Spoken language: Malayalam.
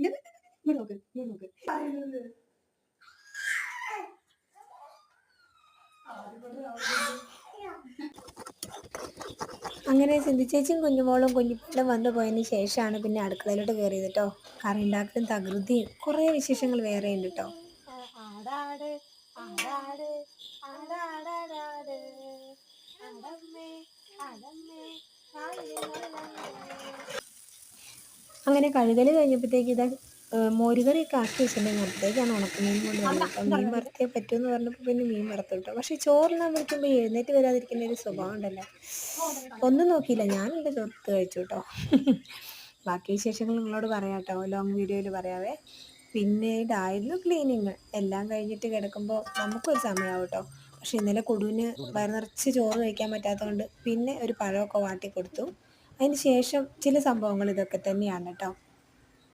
ഇങ്ങോട്ട് നോക്ക് ഇങ്ങോട്ട് നോക്ക് അങ്ങനെ ചേച്ചിയും കുഞ്ഞുമോളും കുഞ്ഞിപ്പാടും വന്നു പോയതിന് ശേഷമാണ് പിന്നെ അടുക്കളയിലോട്ട് കയറിയത് കേട്ടോ കറി ഉണ്ടാക്കലും തകൃതിയും കുറേ വിശേഷങ്ങൾ വേറെ ഉണ്ട് കേട്ടോ ആടാട് ആടാട് ആടാടാടാട്. അടമ്മേ അടമ്മേ അങ്ങനെ കഴുകൽ കഴിഞ്ഞപ്പോഴത്തേക്ക് ഇത് മോരുകറിയൊക്കെ ആക്കി വെച്ചിട്ടുണ്ടെങ്കിൽ അപ്പോഴത്തേക്കാണ് ഉണക്കമീൻ കൊണ്ട് വന്നത് അപ്പം മീൻ വറുത്തേ പറ്റുമെന്ന് പറഞ്ഞപ്പോൾ പിന്നെ മീൻ വറുത്തു കിട്ടും പക്ഷേ ചോറിനാൻ വിളിക്കുമ്പോൾ എഴുന്നേറ്റ് വരാതിരിക്കുന്ന ഒരു സ്വഭാവം ഉണ്ടല്ലോ. ഒന്നും നോക്കിയില്ല. ഞാനെന്റെ ചോർത്ത് കഴിച്ചു കേട്ടോ. ബാക്കി വിശേഷങ്ങൾ നിങ്ങളോട് പറയാം കേട്ടോ. ലോങ് വീഡിയോയിൽ പറയാവേ. പിന്നീടായിരുന്നു ക്ലീനിങ്. എല്ലാം കഴിഞ്ഞിട്ട് കിടക്കുമ്പോൾ നമുക്കൊരു സമയമാവും കേട്ടോ. പക്ഷെ ഇന്നലെ കൊടുവിന് വയർ നിറച്ച് ചോറ് കഴിക്കാൻ പറ്റാത്തതുകൊണ്ട് പിന്നെ ഒരു പഴമൊക്കെ വാട്ടി കൊടുത്തു. അതിന് ശേഷം ചില സംഭവങ്ങൾ ഇതൊക്കെ തന്നെയാണ് കേട്ടോ.